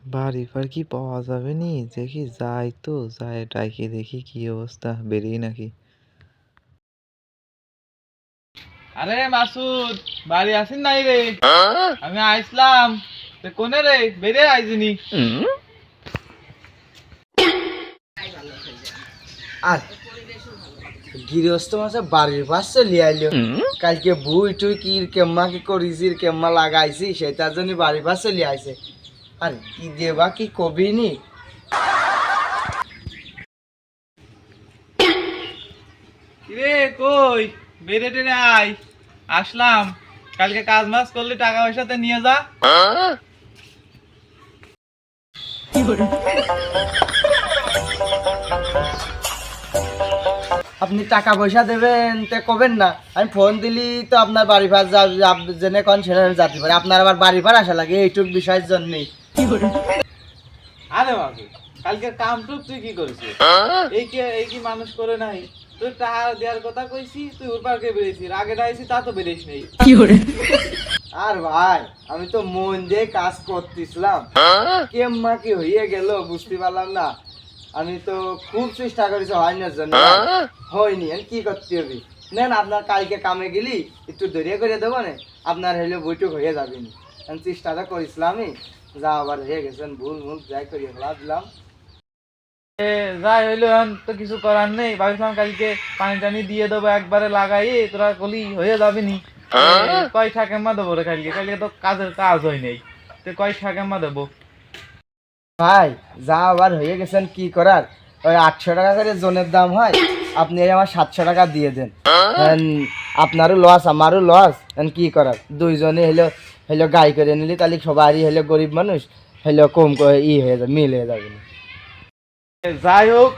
বাড়ি ফার কি পাওয়া যাবে নি? দেখি যাই তো যাই ডাইকে দেখি কি অবস্থা বেরিয়ে নাকি। আরে মাসুদ বাড়ি আসিন নাই রে? আমি আইসলাম। তে কোনে রে? বেরে আইজিনি আর গৃহস্থ মাসে বাড়ির পাশ চলে আইলো। কালকে বুই টুই কি কেম্মা কি করিছি কেম্মা লাগাইছি সেটার জন্য বাড়ির পাশ চলে আইছে। আর কি দেবা কি কবি নি? রে কই? বেরে টেরে আই আসলাম। কালকে কাজ মাস করলে টাকা পয়সা পয়সাতে নিয়ে যা। আপনি টাকা পয়সা দেবেন তে কবেন না? আমি ফোন দিলি তো আপনার বাড়ি পাশ জেনে কন সেখানে যাতে পারে। আপনার আবার বাড়ি পার আসা লাগে এইটুক বিষয়ের জন্যই। আরে বাবু কালকে তুই কি করেছিস? এই কি এই কি মানুষ করে নাই? তুই টাকা দেওয়ার কথা কইছি তুই ওর পার্কে বেরিয়েছিস আগে তা তো বেরিয়েছ নেই। আর ভাই আমি তো মন দিয়ে কাজ করতেছিলাম। কেম্মা কি হইয়ে গেল বুঝতে পারলাম না। আমি তো খুব চেষ্টা করেছি হয়নার জন্য। হয়নি আর কি করতে হবে? নেন আপনার কালকে কামে গেলি একটু দরিয়া করে দেবো না। আপনার হইলে বইটুক হয়ে যাবে নি। আমি চেষ্টাটা করেছিলামই। যা আবার হয়ে গেছেন ভুল ভুল যাই দিলাম। যাই হইল তো কিছু করার নেই। ভাবিছিলাম কালকে পানি টানি দিয়ে দেবো একবারে লাগাই তোরা কলি হয়ে যাবে নি। এ, কয় ঠাকেম্মা দেবো রে কালকে? কালকে তো কাজের কাজ হয় নাই। তো কয় ঠাকেম্মা দেবো? ভাই যা আবার হয়ে গেছেন কি করার? ওই আটশো টাকা করে জনের দাম হয় আপনি আমার সাতশো টাকা দিয়ে দেন। এন আপনারও লস আমারও লস এন কি করার? দুইজনে হইল হইল গাই করে নিলি তাহলে সবারই হইল গরিব মানুষ হইল কম করে ই হয়ে যাবে মিল হয়ে যাবে যাই হোক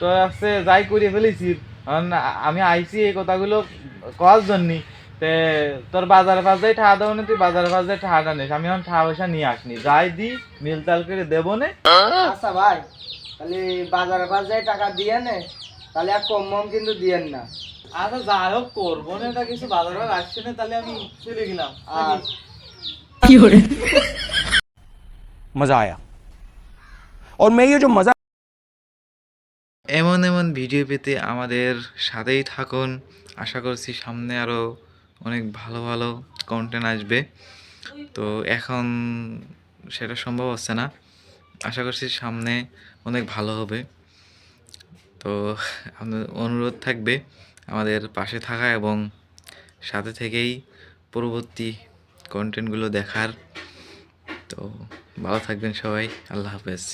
তো আছে যাই করে ফেলেছি। আ- আমি আইছি এই কথাগুলো করার জন্য তে তোর বাজারে পাশ দিয়ে ঠাহা দেবো না তুই বাজারে পাশ দিয়ে ঠাহাটা নিস আমি এখন ঠাহা পয়সা নিয়ে আসনি। যাই দি মিল তাল করে দেবো নে। আচ্ছা ভাই তাহলে বাজারে পাশ যাই টাকা দিয়ে নে তাহলে আর কম কম কিন্তু দিয়েন না। আচ্ছা যাই হোক করব না এটা কিছু বাজারে আসছে না তাহলে আমি চলে গেলাম। আর मज़ा आया और मैं ये जो मज़ा এমন এমন ভিডিও পেতে আমাদের সাথেই থাকুন আশা করছি সামনে আরও অনেক ভালো ভালো কন্টেন্ট আসবে তো এখন সেটা সম্ভব হচ্ছে না আশা করছি সামনে অনেক ভালো হবে তো আমাদের অনুরোধ থাকবে আমাদের পাশে থাকা এবং সাথে থেকেই পরবর্তী কন্টেন্টগুলো দেখার। তো ভালো থাকবেন সবাই আল্লাহ হাফেজ।